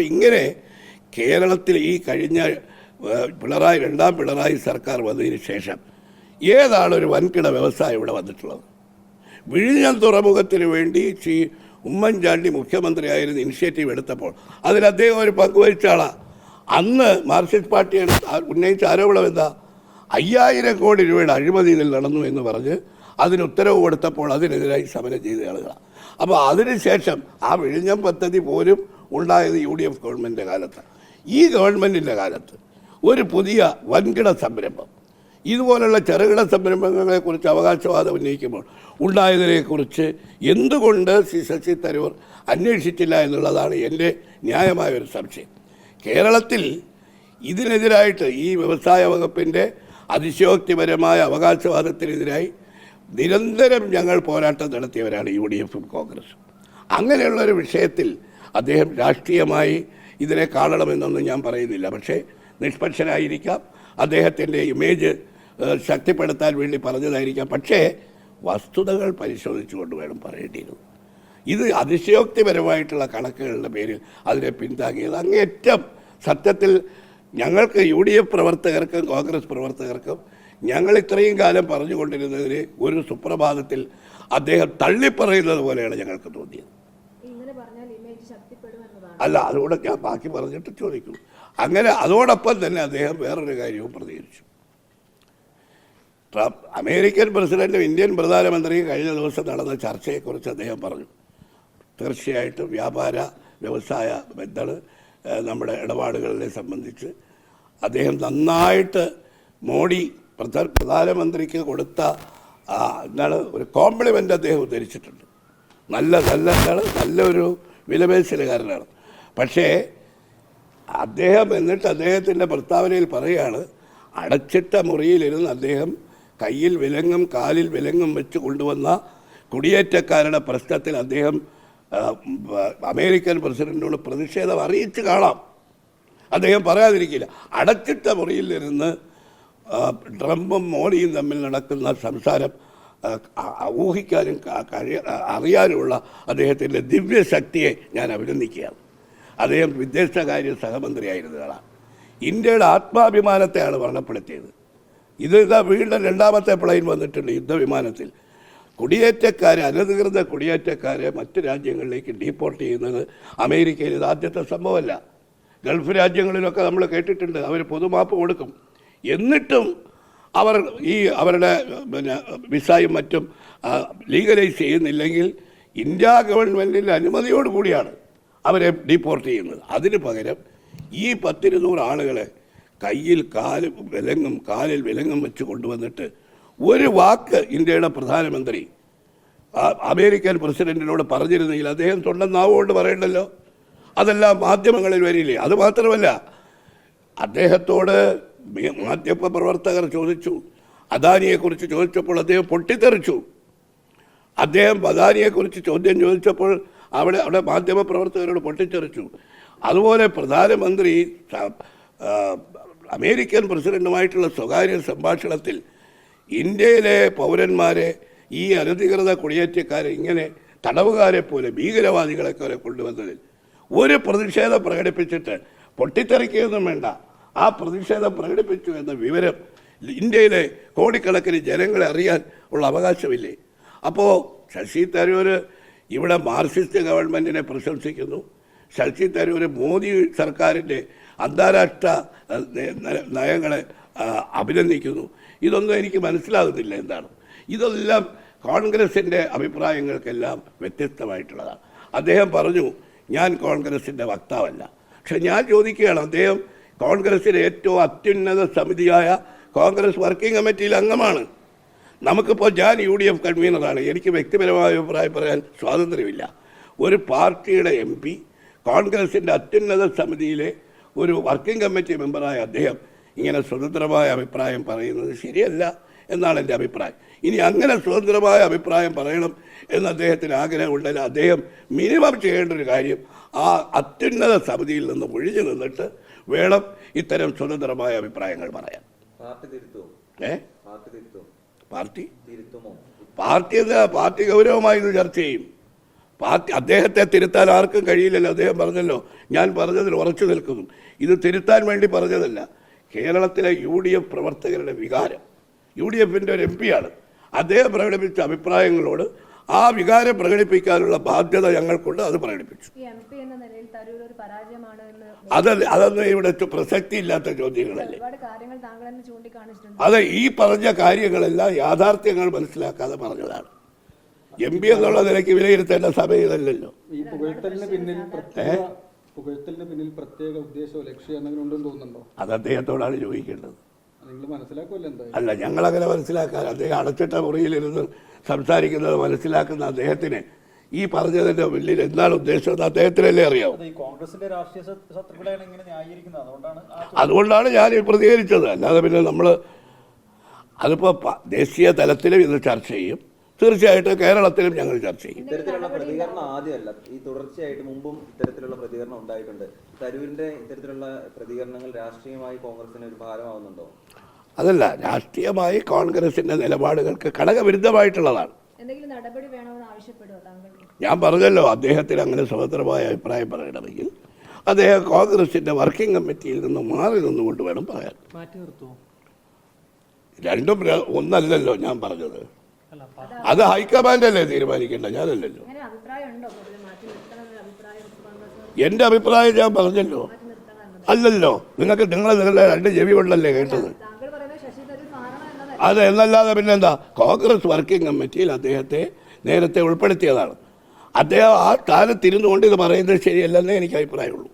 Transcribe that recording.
അപ്പം ഇങ്ങനെ കേരളത്തിൽ ഈ കഴിഞ്ഞ പിണറായി രണ്ടാം പിണറായി സർക്കാർ വന്നതിന് ശേഷം ഏതാണ് ഒരു വൻകിട വ്യവസായം ഇവിടെ വന്നിട്ടുള്ളത്? വിഴിഞ്ഞം തുറമുഖത്തിന് വേണ്ടി ശ്രീ ഉമ്മൻചാണ്ടി മുഖ്യമന്ത്രിയായിരുന്ന ഇനിഷ്യേറ്റീവ് എടുത്തപ്പോൾ അതിൽ അദ്ദേഹം ഒരു പങ്കുവഹിച്ച ആളാ. അന്ന് മാർക്സിസ്റ്റ് പാർട്ടി ഉന്നയിച്ച ആരോപണം എന്താ? അയ്യായിരം കോടി രൂപയുടെ അഴിമതി ഇതിൽ നടന്നു എന്ന് പറഞ്ഞ് അതിന് ഉത്തരവ് കൊടുത്തപ്പോൾ അതിനെതിരായി സമരം ചെയ്ത ആളുകളാണ് അപ്പോൾ അതിനുശേഷം ആ വിഴിഞ്ഞം പദ്ധതി പോലും ഉണ്ടായത് യു ഡി എഫ് ഗവൺമെന്റിന്റെ കാലത്ത്. ഈ ഗവൺമെന്റിന്റെ കാലത്ത് ഒരു പുതിയ വൻകിട സംരംഭം. ഇതുപോലുള്ള ചെറുകിട സംരംഭങ്ങളെക്കുറിച്ച് അവകാശവാദം ഉന്നയിക്കുമ്പോൾ ഉണ്ടായതിനെക്കുറിച്ച് എന്തുകൊണ്ട് ശ്രീ ശശി തരൂർ അന്വേഷിച്ചില്ല എന്നുള്ളതാണ് എന്റെ ന്യായമായ ഒരു സംശയം. കേരളത്തിൽ ഇതിനെതിരായിട്ട് ഈ വ്യവസായ വകുപ്പിന്റെ അതിശയോക്തിപരമായ അവകാശവാദത്തിനെതിരായി നിരന്തരം ഞങ്ങൾ പോരാട്ടം നടത്തിയവരാണ് യു ഡി എഫും കോൺഗ്രസും. അങ്ങനെയുള്ളൊരു വിഷയത്തിൽ അദ്ദേഹം രാഷ്ട്രീയമായി ഇതിനെ കാണണമെന്നൊന്നും ഞാൻ പറയുന്നില്ല. പക്ഷേ നിഷ്പക്ഷനായിരിക്കാം. അദ്ദേഹത്തിന്റെ ഇമേജ് ശക്തിപ്പെടുത്താൻ വേണ്ടി പറഞ്ഞതായിരിക്കാം. പക്ഷേ വസ്തുതകൾ പരിശോധിച്ചുകൊണ്ട് വേണം പറയേണ്ടിയിരുന്നു. ഇത് അതിശയോക്തിപരമായിട്ടുള്ള കണക്കുകളുടെ പേരിൽ അതിനെ പിന്താങ്ങിയത്. അങ്ങേറ്റം സത്യത്തിൽ ഞങ്ങൾക്ക് യു ഡി എഫ് പ്രവർത്തകർക്കും കോൺഗ്രസ് പ്രവർത്തകർക്കും ഞങ്ങൾ ഇത്രയും കാലം പറഞ്ഞുകൊണ്ടിരുന്നതിന് ഒരു സുപ്രഭാതത്തിൽ അദ്ദേഹം തള്ളിപ്പറയുന്നത് പോലെയാണ് ഞങ്ങൾക്ക് തോന്നിയത് ഇങ്ങനെ പറഞ്ഞാൽ ഇമേജ് ശക്തിപ്പെടുമെന്നതാണ് അല്ല അതുകൂടെ ഞാൻ ബാക്കി പറഞ്ഞിട്ട് ചോദിക്കും അങ്ങനെ അതോടൊപ്പം തന്നെ അദ്ദേഹം വേറൊരു കാര്യവും പ്രതികരിച്ചു. ട്രംപ് അമേരിക്കൻ പ്രസിഡന്റും ഇന്ത്യൻ പ്രധാനമന്ത്രിയും കഴിഞ്ഞ ദിവസം നടന്ന ചർച്ചയെക്കുറിച്ച് അദ്ദേഹം പറഞ്ഞു. തീർച്ചയായിട്ടും വ്യാപാര വ്യവസായ ബന്ധങ്ങൾ നമ്മുടെ ഇടപാടുകളെ സംബന്ധിച്ച്. അദ്ദേഹം നന്നായിട്ട് മോഡി പ്രധാ- പ്രധാനമന്ത്രിക്ക് കൊടുത്ത എന്താണ് ഒരു കോംപ്ലിമെന്റ് അദ്ദേഹം ഉദ്ധരിച്ചിട്ടുണ്ട്. നല്ല നല്ല എന്താണ് നല്ലൊരു വിലപേശലുകാരനാണ്. പക്ഷേ അദ്ദേഹം എന്നിട്ട് അദ്ദേഹത്തിന്റെ പ്രസ്താവനയിൽ പറയുകയാണ് അടച്ചിട്ട മുറിയിലിരുന്ന് അദ്ദേഹം കയ്യിൽ വിലങ്ങും കാലിൽ വിലങ്ങും വെച്ച് കൊണ്ടുവന്ന കുടിയേറ്റക്കാരുടെ പ്രശ്നത്തിൽ അദ്ദേഹം അമേരിക്കൻ പ്രസിഡന്റിനോട് പ്രതിഷേധം അറിയിച്ച് കാണാം. അദ്ദേഹം പറയാതിരിക്കില്ല അടച്ചിട്ട മുറിയിൽ നിന്ന് ട്രംപും മോഡിയും തമ്മിൽ നടക്കുന്ന സംസാരം ഊഹിക്കാനും കഴിയ അറിയാനുമുള്ള അദ്ദേഹത്തിന്റെ ദിവ്യശക്തിയെ ഞാൻ അഭിനന്ദിക്കുകയാണ്. അദ്ദേഹം വിദേശകാര്യ സഹമന്ത്രിയായിരുന്നയാളാണ് ഇന്ത്യയുടെ ആത്മാഭിമാനത്തെയാണ് വർണപ്പെടുത്തിയത് ഇതാ വീണ്ടും രണ്ടാമത്തെ പ്ലെയിൻ വന്നിട്ടുണ്ട് യുദ്ധവിമാനത്തിൽ. കുടിയേറ്റക്കാരെ അനധികൃത കുടിയേറ്റക്കാരെ മറ്റ് രാജ്യങ്ങളിലേക്ക് ഡീപ്പോർട്ട് ചെയ്യുന്നത് അമേരിക്കയിൽ ഇത് ആദ്യത്തെ സംഭവമല്ല. ഗൾഫ് രാജ്യങ്ങളിലൊക്കെ നമ്മൾ കേട്ടിട്ടുണ്ട് അവർ പൊതുമാപ്പ് കൊടുക്കും. എന്നിട്ടും അവർ ഈ അവരുടെ പിന്നെ വിസയും മറ്റും ലീഗലൈസ് ചെയ്യുന്നില്ലെങ്കിൽ ഇന്ത്യ ഗവൺമെന്റിന്റെ അനുമതിയോട് കൂടിയാണ് അവരെ ഡീപ്പോർട്ട് ചെയ്യുന്നത്. അതിന് പകരം ഈ പത്തിരുന്നൂറ് ആളുകളെ കയ്യിൽ കാൽ വിലങ്ങും കാലിൽ വിലങ്ങും വെച്ച് കൊണ്ടുവന്നിട്ട് ഒരു വാക്ക് ഇന്ത്യയുടെ പ്രധാനമന്ത്രി അമേരിക്കൻ പ്രസിഡന്റിനോട് പറഞ്ഞിരുന്നെങ്കിൽ അദ്ദേഹം സ്വന്തം നാവുകൊണ്ട് പറയണ്ടല്ലോ. അതെല്ലാം മാധ്യമങ്ങളിൽ വരില്ലേ? അത് മാത്രമല്ല അദ്ദേഹത്തോട് മാധ്യമ പ്രവർത്തകർ ചോദിച്ചു. അദാനിയെക്കുറിച്ച് ചോദിച്ചപ്പോൾ അദ്ദേഹം പൊട്ടിത്തെറിച്ചു. അദ്ദേഹം അദാനിയെക്കുറിച്ച് ചോദ്യം ചോദിച്ചപ്പോൾ അവിടെ അവിടെ മാധ്യമപ്രവർത്തകരോട് പൊട്ടിച്ചെറിച്ചു അതുപോലെ പ്രധാനമന്ത്രി അമേരിക്കൻ പ്രസിഡന്റുമായിട്ടുള്ള സ്വകാര്യ സംഭാഷണത്തിൽ ഇന്ത്യയിലെ പൗരന്മാരെ ഈ അനധികൃത കുടിയേറ്റക്കാരെ ഇങ്ങനെ തടവുകാരെ പോലെ ഭീകരവാദികളെ പോലെ കൊണ്ടുവന്നതിൽ ഒരു പ്രതിഷേധം പ്രകടിപ്പിച്ചിട്ട് പൊട്ടിത്തെറിക്കുകയൊന്നും വേണ്ട. ആ പ്രതിഷേധം പ്രകടിപ്പിച്ചു എന്ന വിവരം ഇന്ത്യയിലെ കോടിക്കണക്കിന് ജനങ്ങളെ അറിയാൻ ഉള്ള അവകാശമില്ലേ? അപ്പോൾ ശശി തരൂർ ഇവിടെ മാർക്സിസ്റ്റ് ഗവൺമെന്റിനെ പ്രശംസിക്കുന്നു. ശശി തരൂർ മോദി സർക്കാരിന്റെ അന്താരാഷ്ട്ര നയങ്ങളെ അഭിനന്ദിക്കുന്നു. ഇതൊന്നും എനിക്ക് മനസ്സിലാകുന്നില്ല എന്താണ്. ഇതെല്ലാം കോൺഗ്രസിന്റെ അഭിപ്രായങ്ങൾക്കെല്ലാം വ്യത്യസ്തമായിട്ടുള്ളതാണ്. അദ്ദേഹം പറഞ്ഞു ഞാൻ കോൺഗ്രസിന്റെ വക്താവല്ല. പക്ഷെ ഞാൻ ചോദിക്കുകയാണ് അദ്ദേഹം കോൺഗ്രസിലെ ഏറ്റവും അത്യുന്നത സമിതിയായ കോൺഗ്രസ് വർക്കിംഗ് കമ്മിറ്റിയിൽ അംഗമാണ്. നമുക്കിപ്പോൾ ഞാൻ യു ഡി എഫ് കൺവീനറാണ്. എനിക്ക് വ്യക്തിപരമായ അഭിപ്രായം പറയാൻ സ്വാതന്ത്ര്യമില്ല. ഒരു പാർട്ടിയുടെ എം പി കോൺഗ്രസിന്റെ അത്യുന്നത സമിതിയിലെ ഒരു വർക്കിംഗ് കമ്മിറ്റി മെമ്പറായ അദ്ദേഹം ഇങ്ങനെ സ്വതന്ത്രമായ അഭിപ്രായം പറയുന്നത് ശരിയല്ല എന്നാണ് എന്റെ അഭിപ്രായം. ഇനി അങ്ങനെ സ്വതന്ത്രമായ അഭിപ്രായം പറയണം എന്ന് അദ്ദേഹത്തിന് ആഗ്രഹമുണ്ടെങ്കിൽ അദ്ദേഹം മിനിമം ചെയ്യേണ്ട ഒരു കാര്യം ആ അത്യുന്നത സമിതിയിൽ നിന്ന് ഒഴിഞ്ഞു നിന്നിട്ട് വേണം ഇത്തരം സ്വതന്ത്രമായ അഭിപ്രായങ്ങൾ പറയാൻ. ഏ? പാർട്ടി? പാർട്ടി പാർട്ടി ഗൗരവമായി ഇത് ചർച്ച ചെയ്യും. പാർട്ടി അദ്ദേഹത്തെ തിരുത്താൻ ആർക്കും കഴിയില്ലല്ലോ അദ്ദേഹം പറഞ്ഞല്ലോ. ഞാൻ പറഞ്ഞതിൽ ഉറച്ചു നിൽക്കുന്നു. ഇത് തിരുത്താൻ വേണ്ടി പറഞ്ഞതല്ല. കേരളത്തിലെ യു ഡി എഫ് പ്രവർത്തകരുടെ വികാരം. യു ഡി എഫിന്റെ ഒരു എം പിയാണ് അദ്ദേഹം പ്രകടിപ്പിച്ച അഭിപ്രായങ്ങളോട് ആ വികാരം പ്രകടിപ്പിക്കാനുള്ള ബാധ്യത ഞങ്ങൾക്കുണ്ട് അത് പ്രകടിപ്പിച്ചു. അതല്ല അതൊന്നും ഇവിടെ പ്രസക്തി ഇല്ലാത്ത ചോദ്യങ്ങളല്ലേ? അതെ കാര്യങ്ങൾ താങ്കൾ തന്നെ ചൂണ്ടിക്കാണിച്ചിട്ടുണ്ട്. അത് ഈ പറഞ്ഞ കാര്യങ്ങളെല്ലാം യാഥാർത്ഥ്യങ്ങൾ മനസ്സിലാക്കാതെ പറഞ്ഞതാണ്. എം പി എന്നുള്ള നിലയ്ക്ക് വിലയിരുത്തേണ്ട സമയം ഇതല്ലല്ലോ ഈ പുകഴ്ത്തലിന് പിന്നിൽ പ്രത്യേക പുകഴ്ത്തലിന് പിന്നിൽ പ്രത്യേക ഉദ്ദേശമോ ലക്ഷ്യം എന്തെങ്കിലും ഉണ്ടെന്ന് തോന്നുന്നുണ്ടോ? അത് അദ്ദേഹത്തോടാണ് ചോദിക്കേണ്ടത്. അല്ല ഞങ്ങൾ അങ്ങനെ മനസ്സിലാക്കാൻ അദ്ദേഹം അടച്ചിട്ട മുറിയിലിരുന്ന് സംസാരിക്കുന്നത് മനസ്സിലാക്കുന്ന അദ്ദേഹത്തിന് ഈ പറഞ്ഞതിന്റെ മുന്നിൽ എന്താണ് ഉദ്ദേശം എന്ന് അദ്ദേഹത്തിനല്ലേ അറിയാം അതുകൊണ്ടാണ് അതുകൊണ്ടാണ് ഞാൻ ഈ പ്രതികരിച്ചത്. അല്ലാതെ പിന്നെ നമ്മൾ അതിപ്പോൾ ദേശീയ തലത്തിലും ഇത് ചർച്ച ചെയ്യും. തീർച്ചയായിട്ടും കേരളത്തിലും ഞങ്ങൾ ചർച്ച ചെയ്യും. ഇത്തരത്തിലുള്ള പ്രതികരണം ആദ്യമല്ല. ഈ തുടർച്ചയായിട്ട് മുമ്പും ഇത്തരത്തിലുള്ള പ്രതികരണം ഉണ്ടായിട്ടുണ്ട്. തരൂരിന്റെ ഇത്തരത്തിലുള്ള പ്രതികരണങ്ങൾ രാഷ്ട്രീയമായി കോൺഗ്രസിന് ഒരു ഭാരമാവുന്നുണ്ടോ? അതല്ല രാഷ്ട്രീയമായി കോൺഗ്രസിന്റെ നിലപാടുകൾക്ക് ഘടകവിരുദ്ധമായിട്ടുള്ളതാണ്. ഞാൻ പറഞ്ഞല്ലോ അദ്ദേഹത്തിന് അങ്ങനെ സ്വതന്ത്രമായ അഭിപ്രായം പറയണമെങ്കിൽ അദ്ദേഹം കോൺഗ്രസിന്റെ വർക്കിംഗ് കമ്മിറ്റിയിൽ നിന്ന് മാറി നിന്നുകൊണ്ട് വേണം പറയാൻ. രണ്ടും ഒന്നല്ലല്ലോ ഞാൻ പറഞ്ഞത്. അത് ഹൈക്കമാൻഡ് അല്ലേ തീരുമാനിക്കേണ്ട? ഞാനല്ലല്ലോ. എന്റെ അഭിപ്രായം ഞാൻ പറഞ്ഞല്ലോ. അല്ലല്ലോ. നിങ്ങൾക്ക് നിങ്ങൾ നിങ്ങളുടെ രണ്ട് ചെവി കൊണ്ടല്ലേ കേട്ടത് താങ്കൾ പറയുന്നത് ശശി തരൂർ മാറണം എന്നതല്ല അത് എന്നല്ലാതെ പിന്നെന്താ? കോൺഗ്രസ് വർക്കിംഗ് കമ്മിറ്റിയിൽ അദ്ദേഹത്തെ നേരത്തെ ഉൾപ്പെടുത്തിയതാണ്. അദ്ദേഹം ആ സ്ഥാനത്തിരുന്നുകൊണ്ട് ഇത് പറയുന്നത് ശരിയല്ലെന്നേ എനിക്ക് അഭിപ്രായമുള്ളൂ